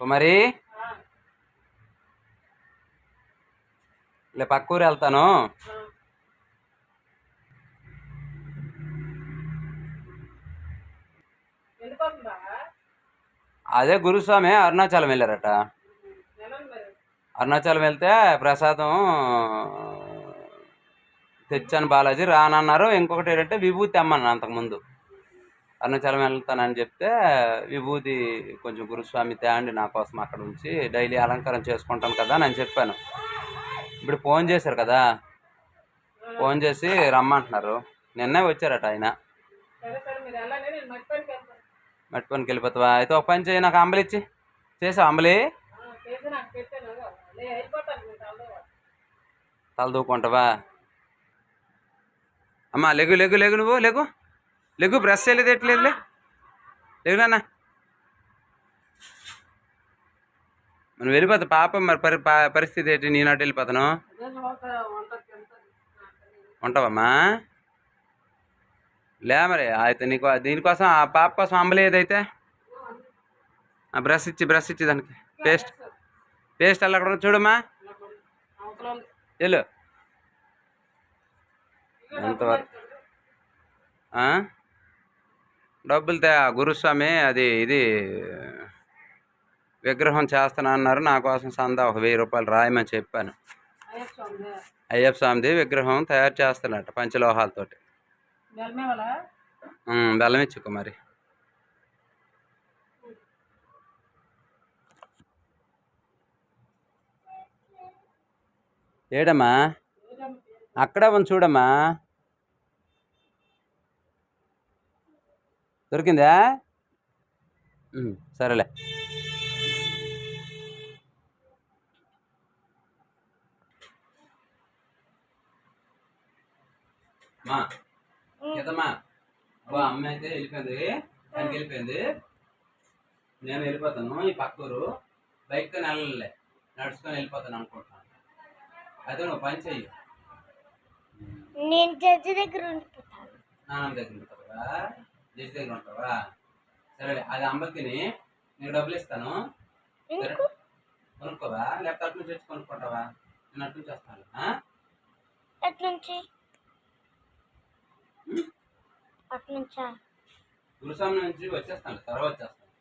కుమారి లే పక్కూరు వెళ్తాను. ఎందుకోసం బాగా అదే గురుస్వామి అరుణాచలం వెళ్ళారట. అరుణాచలం వెళ్తే ప్రసాదం తెచ్చాను బాలాజీ రానన్నారు. ఇంకొకటి ఏంటంటే విభూతి అమ్మను అంతకుముందు అరుణాచలం వెళ్తానని చెప్తే విభూతి కొంచెం గురుస్వామి తేండి నా కోసం అక్కడ ఉంచి డైలీ అలంకారం చేసుకుంటాను కదా అని చెప్పాను. ఇప్పుడు ఫోన్ చేశారు కదా. ఫోన్ చేసి రమ్మంటున్నారు. నిన్నే వచ్చారట ఆయన. సరే సరే మీరు వెళ్ళండి నేను మర్చిపోయి వెళ్తాను. మట్టి పనికి వెళ్ళిపోతావా? అయితే ఒక పని చేయి నాకు అంబలి ఇచ్చి. చేసావు అంబలి? నేను తల దూకుంటావా అమ్మా లెగు లెగు లెగు నువ్వు లెగు. లెగు బ్రష్ చేయలేదు ఎట్లేదులే లేవు నాన్న. మనం వెళ్ళిపోతా పాపం మరి పరి పా- పరిస్థితి ఏంటి? నేను అటు వెళ్ళిపోతాను. ఉంటావమ్మా? లే మరి అయితే నీకు దీనికోసం ఆ పాప కోసం అమ్మలేదైతే ఆ బ్రష్ ఇచ్చి బ్రష్ ఇచ్చి దానికి. పేస్ట్. పేస్ట్ అలా అక్కడ చూడమ్మా. వెళ్ళు. ఎంతవరకు ఆ? డబ్బులు తే గురుస్వామి అది ఇది విగ్రహం చేస్తాను అన్నారు నా కోసం సందా ఒక వెయ్యి రూపాయలు రాయమని చెప్పాను. అయ్యప్ప స్వామి అయ్యప్ప స్వామిది విగ్రహం తయారు చేస్తానట పంచలోహాలతోటి. బెల్లం ఇచ్చుకో మరి. ఏడమ్మా? అక్కడే ఉంది చూడమ్మా. దొరికిందా? సరేలే. మా గీతమ్మా అబ్బా అమ్మ అయితే వెళ్ళిపోయింది. పనికి వెళ్ళిపోయింది. నేను వెళ్ళిపోతాను ఈ పక్కూరు బైక్తో వెళ్ళలే నడుచుకొని వెళ్ళిపోతాను అనుకుంటున్నాను. అయితే నువ్వు పని చెయ్యి. నేను దగ్గర ఉండిపోతాను. నాన్న దగ్గర ఉంటావా జడ్జి దగ్గర ఉంటావా? సరే అది అమ్మకి తిని నీకు డబ్బులు ఇస్తాను సరే కొనుక్కోవా? లేకపోతే అటు నుంచి వచ్చి కొనుక్కుంటావా? నేను అటు నుంచి వస్తాను? అటు నుంచి? అటు నుంచా? గురుస్వామి నుంచి వచ్చేస్తాను తర్వాత వచ్చేస్తాను.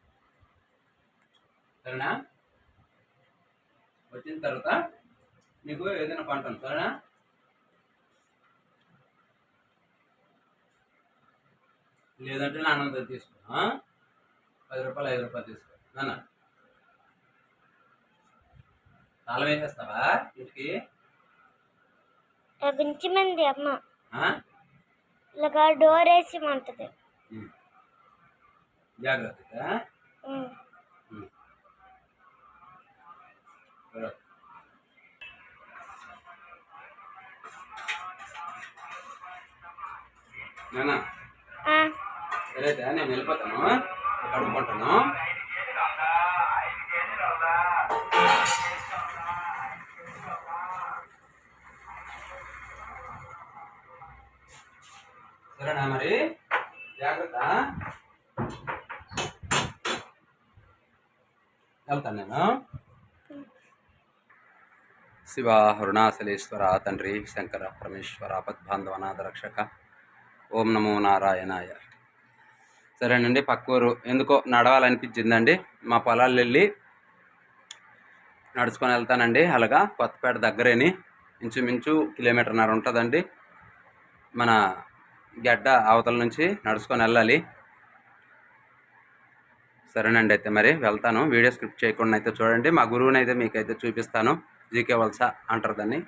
సరేనా? వచ్చిన తర్వాత నీకు ఏదైనా కొంటాను సరేనా? లేదంటే నా అన్నం దగ్గర తీసుకో? పది రూపాయలు ఐదు రూపాయలు తీసుకో. నాన్న. తాళం వేసేస్తావా ఇంటికి? లభించమంది అమ్మ? ఇలాగా డోర్ వేసి మంటది. ఉమ్. జాగ్రత్తగా. ఉమ్. సరే. అయితే నేను వెళ్ళిపోతాను. కడుక్కుంటాను. సరేనా మరి? జాగ్రత్త. వెళ్తాను నేను. శివ అరుణాచలేశ్వర తండ్రి శంకర పరమేశ్వర పద్బాంధవనాథ రక్షక. ఓం నమో నారాయణాయ. సరేనండి పక్కూరు. ఎందుకో నడవాలనిపించిందండి. మా పొలాలు వెళ్ళి నడుచుకొని వెళ్తానండి. అలాగా కొత్తపేట దగ్గరేని. ఇంచుమించు కిలోమీటర్న్నర ఉంటుందండి. మన గడ్డ అవతల నుంచి నడుచుకొని వెళ్ళాలి. సరేనండి అయితే మరి వెళ్తాను. వీడియో స్క్రిప్ట్ చేయకుండా అయితే చూడండి. మా గురువుని అయితే మీకైతే చూపిస్తాను. జీకే వలస అంటారు దాన్ని.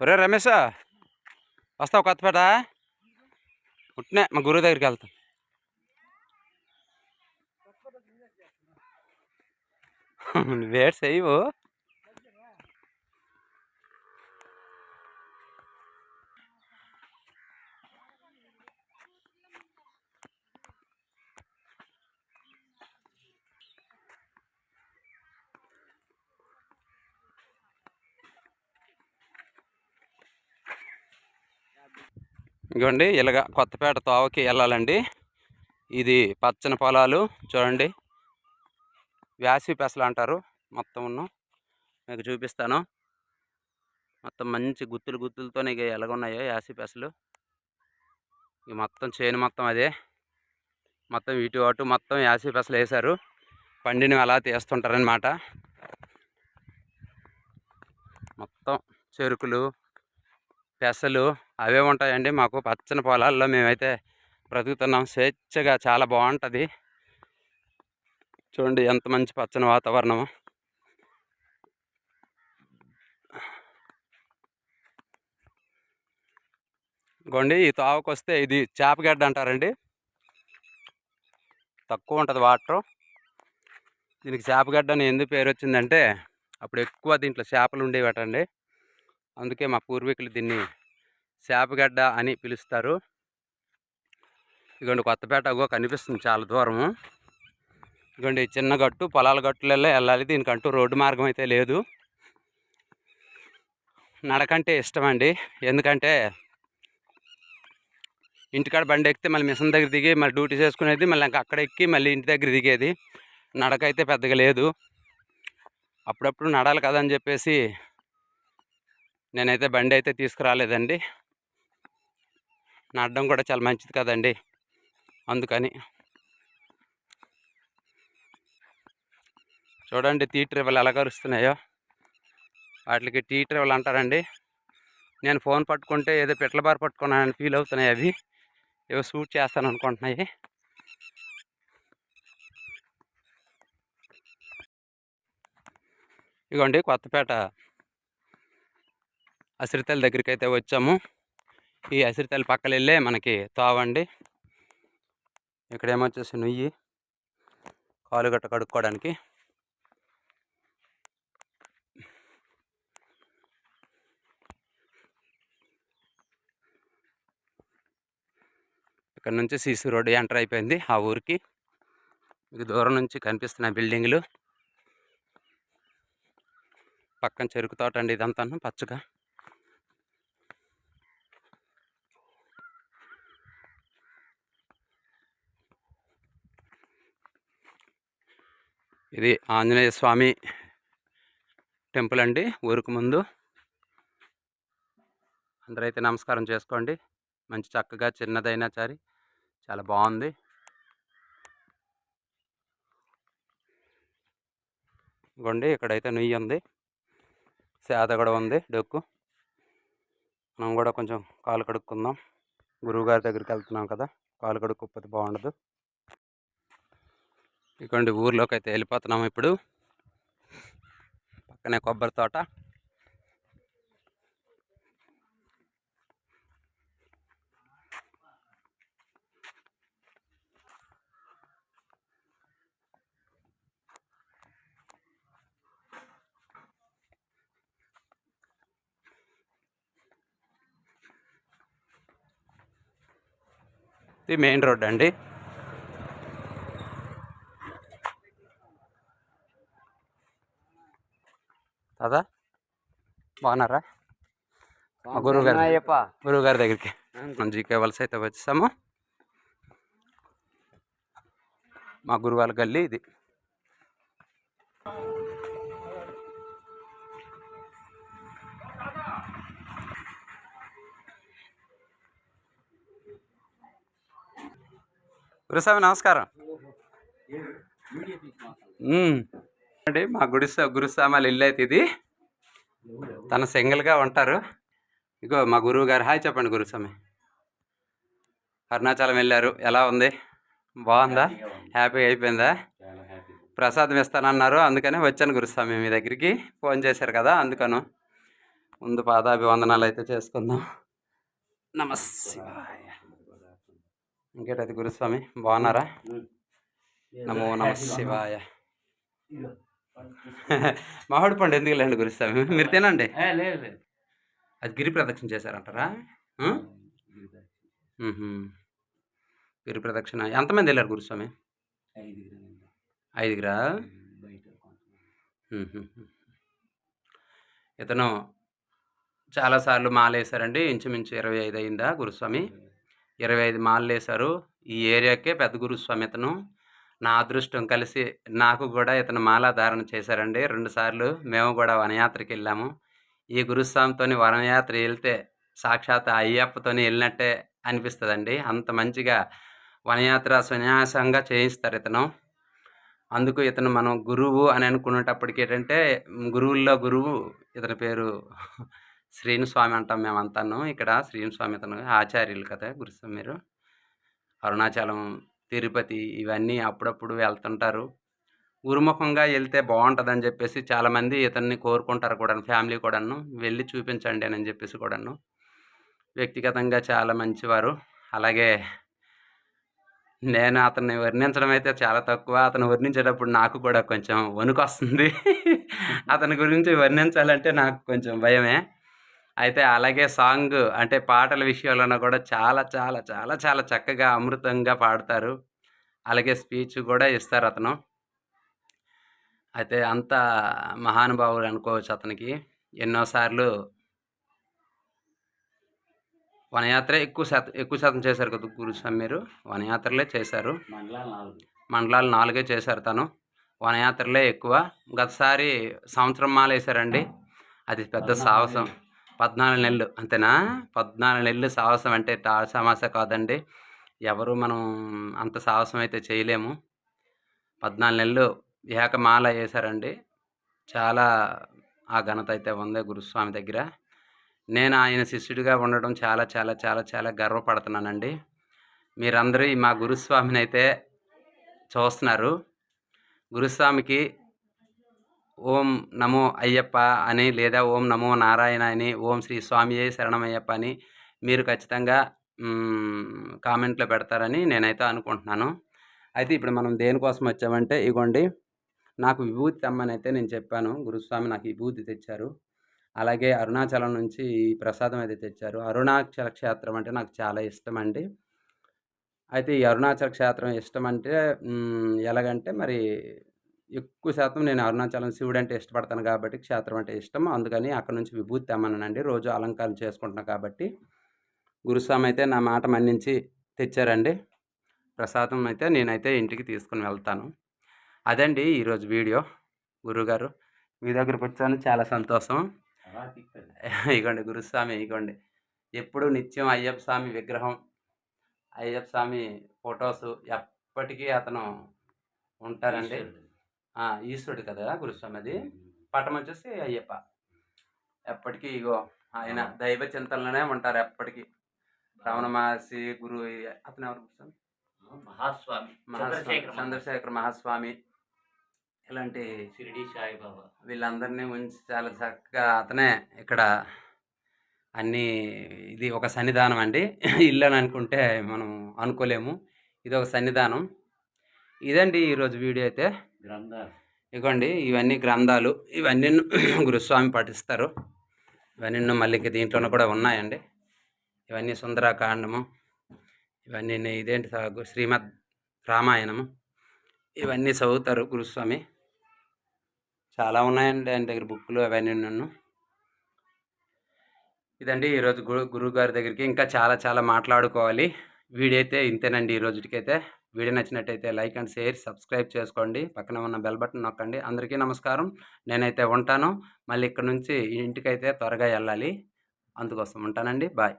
ఒరే రమేష్ వస్తావు కొత్తపేట ఉంటున్నా మా గురువు దగ్గరికి వెళ్తాం. వేట్ చేయవు ఇగోండి ఇలాగ కొత్తపేట తోవకి వెళ్ళాలండి. ఇది పచ్చని పొలాలు చూడండి. వేసవి పెసలు అంటారు మొత్తం ఉన్న. మీకు చూపిస్తాను. మొత్తం మంచి గుత్తులు గుత్తులతో ఇక ఎలాగున్నాయో యాసి పెసలు. ఇక మొత్తం చేను మొత్తం అదే. మొత్తం ఇటు అటు మొత్తం యాసి పెసలు వేశారు. పండిని అలా తీస్తుంటారనమాట మొత్తం చెరుకులు పెసలు అవే ఉంటాయండి. మాకు పచ్చని పొలాల్లో మేమైతే బ్రతుకుతున్నాం. స్వేచ్ఛగా చాలా బాగుంటుంది. చూడండి ఎంత మంచి పచ్చని వాతావరణము. గోండి ఈ తావకు వస్తే ఇది చేపగడ్డ అంటారండి. తక్కువ ఉంటుంది వాటర్. దీనికి చేపగడ్డ అని ఎందుకు పేరు వచ్చిందంటే అప్పుడు ఎక్కువ దీంట్లో చేపలు ఉండేవటండి. అందుకే మా పూర్వీకులు దీన్ని చేపగడ్డ అని పిలుస్తారు. ఇదిగోండి కొత్తపేట అగో కనిపిస్తుంది చాలా దూరము. ఇగోండి ఈ చిన్న గట్టు పొలాల గట్టులలో వెళ్ళాలి. దీనికంటూ రోడ్డు మార్గం అయితే లేదు. నడకంటే ఇష్టం అండి ఎందుకంటే ఇంటికాడ బండి ఎక్కితే మళ్ళీ మిషన్ దగ్గర దిగి మళ్ళీ డ్యూటీ చేసుకునేది మళ్ళీ ఇంకా అక్కడ ఎక్కి మళ్ళీ ఇంటి దగ్గర దిగేది. నడక అయితే పెద్దగా లేదు. అప్పుడప్పుడు నడాలి కదా అని చెప్పేసి నేనైతే బండి అయితే తీసుకురాలేదండి. నడడం కూడా చాలా మంచిది కదండి. అందుకని. చూడండి టీ ట్రివల్ ఎలా కరుస్తున్నాయో. వాటికి టీ ట్రివల్ అంటారండి. నేను ఫోన్ పట్టుకుంటే ఏదో పిట్ల బార్ పట్టుకున్నానని ఫీల్ అవుతున్నాయి అవి. ఏవో షూట్ చేస్తాను అనుకుంటున్నాయి. ఇదిగోండి కొత్తపేట అసిరితల దగ్గరికి అయితే వచ్చాము. ఈ అసిరితల పక్కన వెళ్ళే మనకి తోవండి. ఇక్కడ ఏమొచ్చేసి నుయ్యి కాలు గట్ట కడుక్కోవడానికి. ఇక్కడ నుంచి సీసీ రోడ్ ఎంటర్ అయిపోయింది ఆ ఊరికి. మీకు దూరం నుంచి కనిపిస్తున్న బిల్డింగ్లు. పక్కన చెరుకు తోట అండి ఇదంతాను పచ్చగా. ఇది ఆంజనేయ స్వామి టెంపుల్ అండి. ఊరికి ముందు అందరైతే నమస్కారం చేసుకోండి. మంచి చక్కగా చిన్నదైనా సరే చాలా బాగుంది. ఇగోండి ఇక్కడైతే నెయ్యి ఉంది. సేద కూడా ఉంది డొక్కు. మనం కూడా కొంచెం కాలు కడుక్కుందాం. గురువుగారి దగ్గరికి వెళ్తున్నాం కదా. కాలు కడుక్కోకపోతే బాగుండదు. ఇక్కడి ఊర్లోకి అయితే వెళ్ళిపోతున్నాం ఇప్పుడు. పక్కనే కొబ్బరి తోట. ఇది మెయిన్ రోడ్ అండి. బాగున్నారా? మా గురువు గారు గురువు గారి దగ్గరికి మన జీకే వలస అయితే వచ్చేసాము. మా గురువు వాళ్ళ గల్లీ ఇది. గురుస్వామి నమస్కారం. అండి మా గుడిసా గురుస్వామాల ఇల్లు అయితే ఇది. తన సింగిల్గా ఉంటారు. ఇగో మా గురువు గారు హాయ్ చెప్పండి గురుస్వామి. అరుణాచలం వెళ్ళారు. ఎలా ఉంది? బాగుందా? హ్యాపీ అయిపోయిందా? ప్రసాదం ఇస్తానన్నారు. అందుకనే వచ్చాను గురుస్వామి మీ దగ్గరికి. ఫోన్ చేశారు కదా అందుకను. ముందు పాదాభివందనాలు అయితే చేసుకుందాం. నమస్కారం ఇంకేటది గురుస్వామి? బాగున్నారా? నమో నమ శివాయ. మామిడి పండు ఎందుకు లేండి గురుస్వామి మీరు తినండి. లేదు అది గిరి ప్రదక్షిణ చేశారంటారా. గిరి ప్రదక్షిణ. ఎంతమంది వెళ్ళారు గురుస్వామి ఐదుగురా. ఇతను చాలాసార్లు మాలేశారండి. ఇంచుమించు ఇరవై ఐదు అయిందా గురుస్వామి ఇరవై ఐదు. మాలలు వేశారు ఈ ఏరియాకే పెద్ద గురుస్వామి ఇతను. నా అదృష్టం కలిసి నాకు కూడా ఇతను మాలా ధారణ చేశారండి. రెండుసార్లు మేము కూడా వనయాత్రకి వెళ్ళాము. ఈ గురుస్వామితోని వనయాత్ర వెళ్తే సాక్షాత్ అయ్యప్పతోని వెళ్ళినట్టే అనిపిస్తుందండి. అంత మంచిగా వనయాత్ర సన్యాసంగా చేయిస్తారు ఇతను. అందుకు ఇతను మనం గురువు అని అనుకునేటప్పటికి ఏంటంటే గురువుల్లో గురువు ఇతని పేరు శ్రీనుస్వామి అంటాం మేమంతాను. ఇక్కడ శ్రీనుస్వామి ఇతను ఆచార్యులు కదా గురుస్వామి మీరు. అరుణాచలం తిరుపతి ఇవన్నీ అప్పుడప్పుడు వెళ్తుంటారు. గురుముఖంగా వెళ్తే బాగుంటుందని చెప్పేసి చాలామంది ఇతన్ని కోరుకుంటారు కూడా ఫ్యామిలీ కూడాను. వెళ్ళి చూపించండి అని చెప్పేసి కూడాను. వ్యక్తిగతంగా చాలా మంచివారు. అలాగే నేను అతన్ని వర్ణించడం అయితే చాలా తక్కువ. అతను వర్ణించేటప్పుడు నాకు కూడా కొంచెం వణుకు వస్తుంది అతని గురించి వర్ణించాలంటే నాకు కొంచెం భయమే. అయితే అలాగే సాంగ్ అంటే పాటల విషయంలోనూ కూడా చాలా చాలా చాలా చాలా చక్కగా అమృతంగా పాడతారు. అలాగే స్పీచ్ కూడా ఇస్తారు అతను. అయితే అంత మహానుభావుడు అనుకోవచ్చు అతనికి. ఎన్నోసార్లు వనయాత్ర ఎక్కువ శాతం ఎక్కువ శాతం చేశారు కదా గురుస్వామి మీరు? వనయాత్రలే చేశారు. మండలాలు నాలుగు. చేశారు తను. వనయాత్రలే ఎక్కువ. గతసారి సంవత్సరం మాల వేశారండి అది పెద్ద సాహసం. పద్నాలుగు నెలలు. అంతేనా? పద్నాలుగు నెలలు సాహసం అంటే సమాస కాదండి. ఎవరు మనం అంత సాహసం అయితే చేయలేము. పద్నాలుగు నెలలు ఏకమాల వేశారండి. చాలా ఆ ఘనత అయితే ఉంది గురుస్వామి దగ్గర. నేను ఆయన శిష్యుడిగా ఉండడం చాలా చాలా చాలా చాలా గర్వపడుతున్నానండి. మీరందరూ మా గురుస్వామిని అయితే చూస్తున్నారు. గురుస్వామికి ఓం నమో అయ్యప్ప అని లేదా ఓం నమో నారాయణ అని ఓం శ్రీ స్వామియే శరణమయ్యప్ప అని మీరు ఖచ్చితంగా కామెంట్లో పెడతారని నేనైతే అనుకుంటున్నాను. అయితే ఇప్పుడు మనం దేనికోసం వచ్చామంటే ఇగోండి నాకు విభూతి తెమ్మని అయితే నేను చెప్పాను. గురుస్వామి నాకు విభూతి తెచ్చారు. అలాగే అరుణాచలం నుంచి ఈ ప్రసాదం అయితే తెచ్చారు. అరుణాచల క్షేత్రం అంటే నాకు చాలా ఇష్టం అండి. అయితే ఈ అరుణాచల క్షేత్రం ఇష్టం అంటే ఎలాగంటే మరి ఎక్కువ శాతం నేను అరుణాచలం శివుడు అంటే ఇష్టపడతాను కాబట్టి క్షేత్రం అంటే ఇష్టం. అందుకని అక్కడ నుంచి విభూతి తెమ్మనండి. రోజు అలంకారం చేసుకుంటున్నాను కాబట్టి గురుస్వామి అయితే నా మాట మన్నించి తెచ్చారండి. ప్రసాదం అయితే నేనైతే ఇంటికి తీసుకుని వెళ్తాను. అదండి ఈరోజు వీడియో. గురుగారు మీ దగ్గరకు వచ్చాను. చాలా సంతోషం. ఇగోండి గురుస్వామి ఇగోండి. ఎప్పుడు నిత్యం అయ్యప్ప స్వామి విగ్రహం అయ్యప్ప స్వామి ఫొటోస్ ఎప్పటికీ అతను ఉంటారండి. ఈశ్వరుడు. కదా గురుస్వామి అది పటం వచ్చేసి అయ్యప్ప. ఎప్పటికీ ఇగో ఆయన దైవ చింతనలోనే ఉంటారు ఎప్పటికీ. రమణ మహర్షి గురు అతను ఎవరు గురుస్వామి? మహాస్వామి. చంద్రశేఖర మహాస్వామి. ఇలాంటి షిరిడి సాయిబాబా. వీళ్ళందరినీ ఉంచి చాలా చక్కగా అతనే ఇక్కడ అన్నీ ఇది ఒక సన్నిధానం అండి. ఇల్లు అని అనుకుంటే మనం అనుకోలేము. ఇది ఒక సన్నిధానం. ఇదండి ఈరోజు వీడియో అయితే. ఇగోండి ఇవన్నీ గ్రంథాలు. ఇవన్నీ గురుస్వామి పఠిస్తారు ఇవన్నీ మళ్ళీ దీంట్లోనూ కూడా ఉన్నాయండి. ఇవన్నీ సుందరాకాండము. ఇవన్నీ ఇదేంటి శ్రీమద్ రామాయణము. ఇవన్నీ చదువుతారు గురుస్వామి. చాలా ఉన్నాయండి ఆయన దగ్గర బుక్లు అవన్నీ నన్ను ఇదండి ఈరోజు గురు గురువు గారి దగ్గరికి ఇంకా చాలా చాలా మాట్లాడుకోవాలి. వీడైతే ఇంతేనండి ఈ రోజుకైతే వీడియో నచ్చినట్టయితే లైక్ అండ్ షేర్ సబ్స్క్రైబ్ చేసుకోండి. పక్కన ఉన్న బెల్ బటన్ నొక్కండి. అందరికీ నమస్కారం. నేనైతే ఉంటాను. మళ్ళీ ఇక్కడ నుంచి ఇంటికైతే త్వరగా వెళ్ళాలి. అందుకోసం ఉంటానండి. బాయ్.